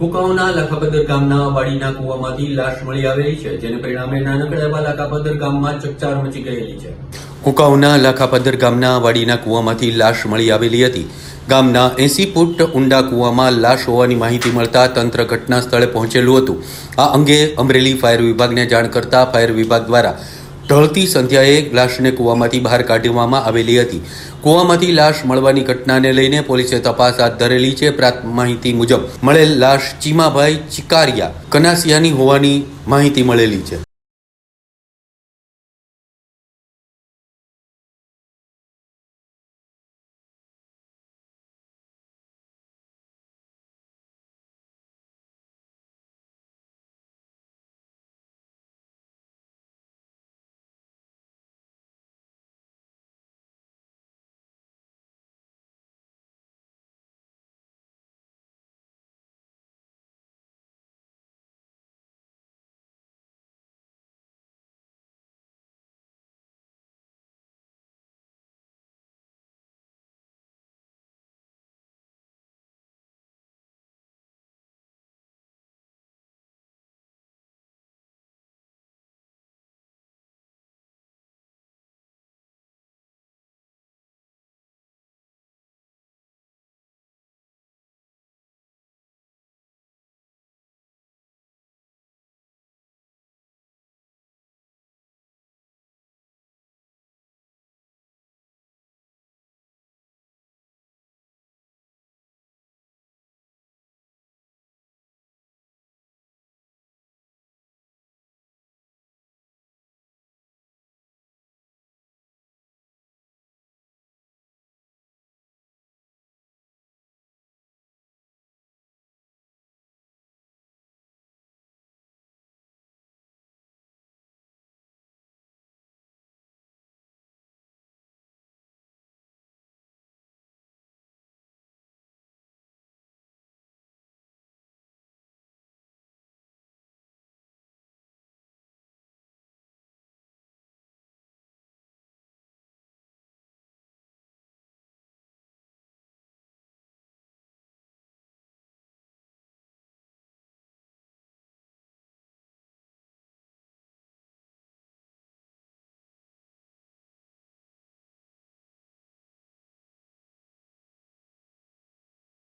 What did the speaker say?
કુકાઓના લાખાપદર ગામના વાડીના કુવામાંથી લાશ મળી આવેલી છે, જેને પરિણામે નાનકડા એવા ગામમાં ચકચાર મચી ગયેલી છે. કુકાઉના લાખાપદર ગામના વાડીના કુવામાંથી લાશ મળી આવેલી હતી. ગામના એસી ફૂટ ઊંડા કુવામાં લાશ હોવાની માહિતી મળતા તંત્ર ઘટના સ્થળે પહોંચેલું હતું. આ અંગે અમરેલી ફાયર વિભાગને જાણ કરતા ફાયર વિભાગ દ્વારા ઢળતી સંધ્યાએ લાશને કૂવામાંથી બહાર કાઢવામાં આવેલી હતી. કૂવામાંથી લાશ મળવાની ઘટનાને લઈને પોલીસે તપાસ હાથ ધરેલી છે. પ્રાપ્ત માહિતી મુજબ, મળેલ લાશ ચીમાભાઈ ચિકારિયા કનાસિયાની હોવાની માહિતી મળેલી છે.